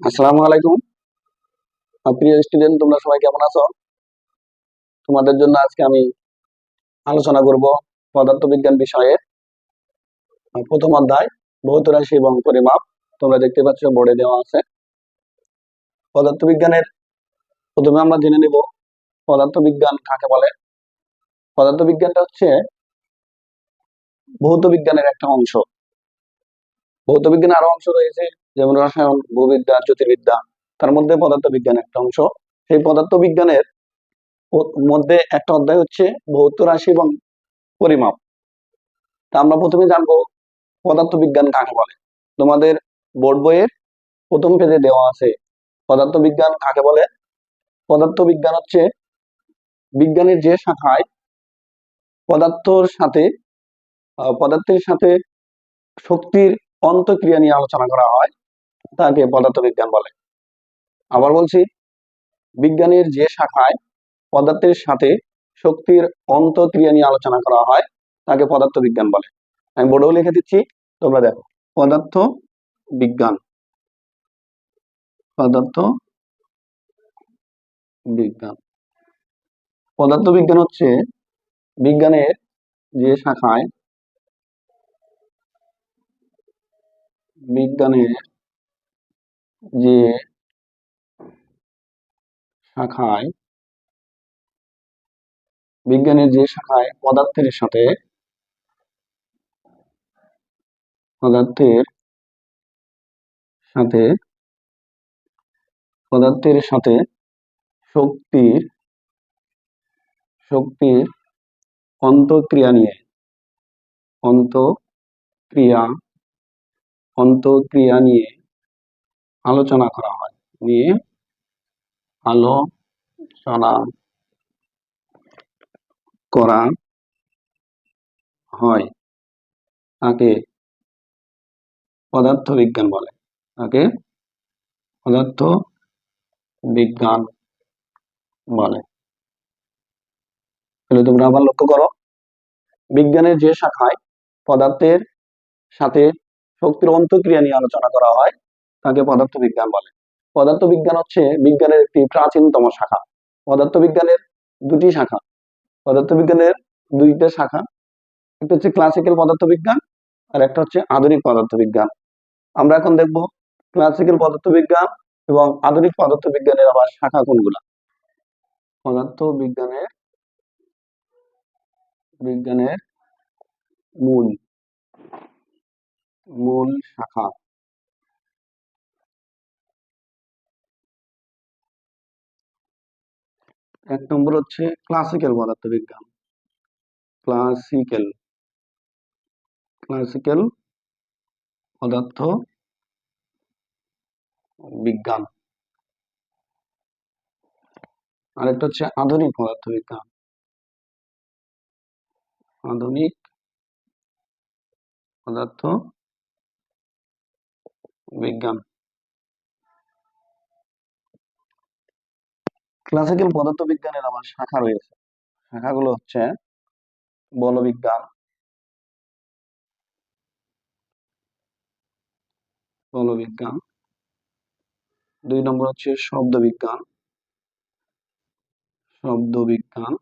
আসসালামু আলাইকুম। প্রিয় স্টুডেন্ট তোমরা সবাই কেমন আছো? তোমাদের জন্য আজকে আমি আলোচনা করব পদার্থবিজ্ঞান বিষয়ে। প্রথম অধ্যায়, ভৌত রাশি এবং পরিমাপ। তোমরা দেখতে পাচ্ছ, বোর্ডে দেওয়া আছে। পদার্থবিজ্ঞানের প্রথমে আমরা জেনে নেব, পদার্থবিজ্ঞান কাকে বলে? পদার্থবিজ্ঞানটা হচ্ছে ভৌত বিজ্ঞানের একটা অংশ। ভৌত বিজ্ঞানের আরও অংশ রয়েছে, যেমন রসায়ন ভূবিদ্যা জ্যোতির্বিদ্যা। তার মধ্যে পদার্থবিজ্ঞান একটা অংশ। সেই পদার্থবিজ্ঞানের ও- মধ্যে একটা অধ্যায় হচ্ছে ভৌত রাশি এবং পরিমাপ। তা আমরা প্রথমে জানব পদার্থবিজ্ঞান কাকে বলে। তোমাদের বোর্ড বইয়ের প্রথম পেজে দেওয়া আছে পদার্থবিজ্ঞান কাকে বলে। পদার্থবিজ্ঞান হচ্ছে বিজ্ঞানের যে শাখায় পদার্থর সাথে পদার্থের সাথে শক্তির অন্তক্রিয়া নিয়ে আলোচনা করা হয়, তাকে পদার্থবিজ্ঞান বলে। আবার বলছি, বিজ্ঞানের যে শাখায় পদার্থের সাথে শক্তির অন্তক্রিয়া নিয়ে আলোচনা করা হয়, তাকে পদার্থবিজ্ঞান বলে। আমি বোর্ডেও লিখে দিচ্ছি, তোমরা দেখো পদার্থ বিজ্ঞান পদার্থ বিজ্ঞান পদার্থ বিজ্ঞান হচ্ছে বিজ্ঞানের যে শাখায় বিজ্ঞানের যে শাখায়, বিজ্ঞানের যে শাখায় পদার্থের সাথে পদার্থের সাথে পদার্থের সাথে শক্তির শক্তির অন্তঃক্রিয়া নিয়ে, অন্তঃক্রিয়া অন্তঃক্রিয়া নিয়ে আলোচনা করা হয়। নিয়ে আলোচনা করা হয়। তাকে পদার্থ বিজ্ঞান বলে। তাকে পদার্থ বিজ্ঞান বলে। তাহলে তোমরা আবার লক্ষ্য করো, বিজ্ঞানের যে শাখায় পদার্থের সাথে শক্তির অন্তঃক্রিয়া নিয়ে আলোচনা করা হয়, তাকে পদার্থ বিজ্ঞান বলে। পদার্থ বিজ্ঞান হচ্ছে বিজ্ঞানের একটি প্রাচীনতম শাখা। পদার্থ বিজ্ঞানের দুটি শাখা। পদার্থ বিজ্ঞানের দুইটা শাখা, একটা হচ্ছে ক্লাসিক্যাল পদার্থ বিজ্ঞান আর একটা হচ্ছে আধুনিক পদার্থ বিজ্ঞান আমরা এখন দেখব ক্লাসিক্যাল পদার্থ বিজ্ঞান এবং আধুনিক পদার্থ বিজ্ঞানের আবার শাখা কোনগুলা? পদার্থ বিজ্ঞানের বিজ্ঞানের মূল। মূল শাখা। এক নম্বর হচ্ছে ক্লাসিক্যাল পদার্থ বিজ্ঞান ক্লাসিক্যাল ক্লাসিক্যাল পদার্থ বিজ্ঞান। আরেকটা হচ্ছে আধুনিক পদার্থ বিজ্ঞান আধুনিক পদার্থ বিজ্ঞান। ক্লাসিক্যাল পদার্থ বিজ্ঞানের আবার শাখা রয়েছে। শাখাগুলো হচ্ছে বলবিজ্ঞান বলবিজ্ঞান, দুই নম্বর হচ্ছে শব্দ বিজ্ঞান শব্দ বিজ্ঞান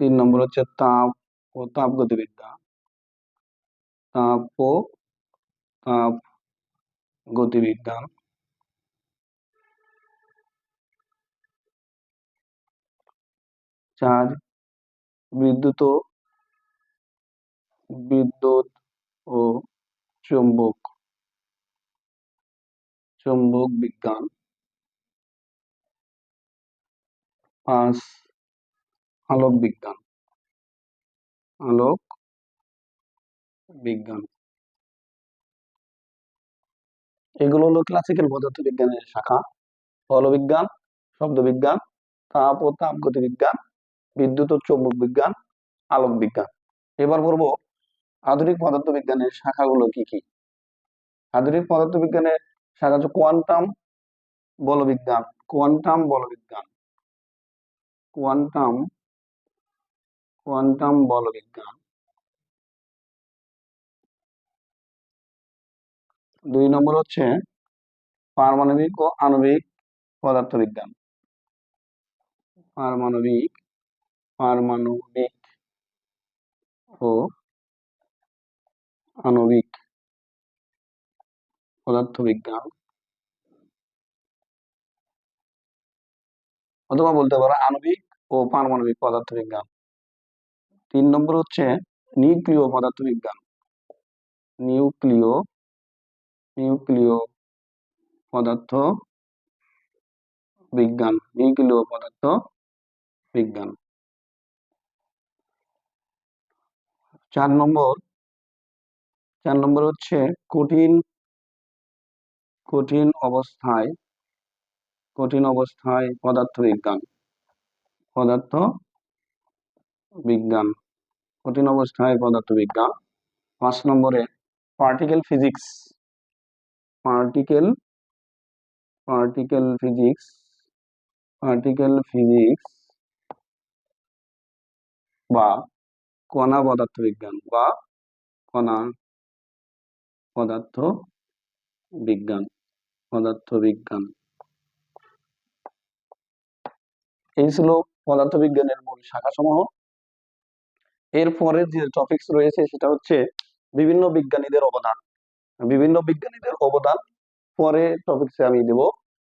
তিন নম্বর হচ্ছে তাপ ও তাপগতিবিদ্যা, তাপ ও গতিবিজ্ঞান চার বিদ্যুৎ ও বিদ্যুৎ ও চৌম্বক। চৌম্বক বিজ্ঞান। পাঁচ আলোক বিজ্ঞান। আলোক বিজ্ঞান। এগুলো হলো ক্লাসিক্যাল পদার্থ বিজ্ঞানের শাখা বলবিজ্ঞান শব্দ বিজ্ঞান তাপ ও তাপগতি বিজ্ঞান বিদ্যুৎ ও চৌম্বক বিজ্ঞান আলোক বিজ্ঞান এবার বলব আধুনিক পদার্থ বিজ্ঞানের শাখাগুলো কি কি? আধুনিক পদার্থ বিজ্ঞানের শাখা হচ্ছে কোয়ান্টাম বলবিজ্ঞান কোয়ান্টাম বলবিজ্ঞান। কোয়ান্টাম কোয়ান্টাম বলবিজ্ঞান। দুই নম্বর হচ্ছে পারমাণবিক ও আণবিক পদার্থবিজ্ঞান। পারমাণবিক পারমাণবিক ও আণবিক পদার্থবিজ্ঞান। অথবা বলতে পারো আণবিক ও পারমাণবিক পদার্থবিজ্ঞান। তিন নম্বর হচ্ছে নিউক্লিয় পদার্থবিজ্ঞান। নিউক্লিয় নিউক্লিয় পদার্থ বিজ্ঞান, নিউক্লিয় পদার্থ বিজ্ঞান। চার নম্বর চার নম্বর হচ্ছে কঠিন কঠিন অবস্থায় কঠিন অবস্থায় পদার্থ বিজ্ঞান পদার্থ বিজ্ঞান, কঠিন অবস্থায় পদার্থ বিজ্ঞান। পাঁচ নম্বরে particle physics particle particle physics particle physics বা কণা পদার্থ বিজ্ঞান বা কণা পদার্থ বিজ্ঞান পদার্থ বিজ্ঞান। এই ছিল পদার্থ বিজ্ঞানের মূল শাখাসমূহ। এর পরের যে টপিকস রয়েছে সেটা হচ্ছে বিভিন্ন বিজ্ঞানীদের অবদান। বিভিন্ন বিজ্ঞানীদের অবদান। পরে টপিকসে আমি দেব।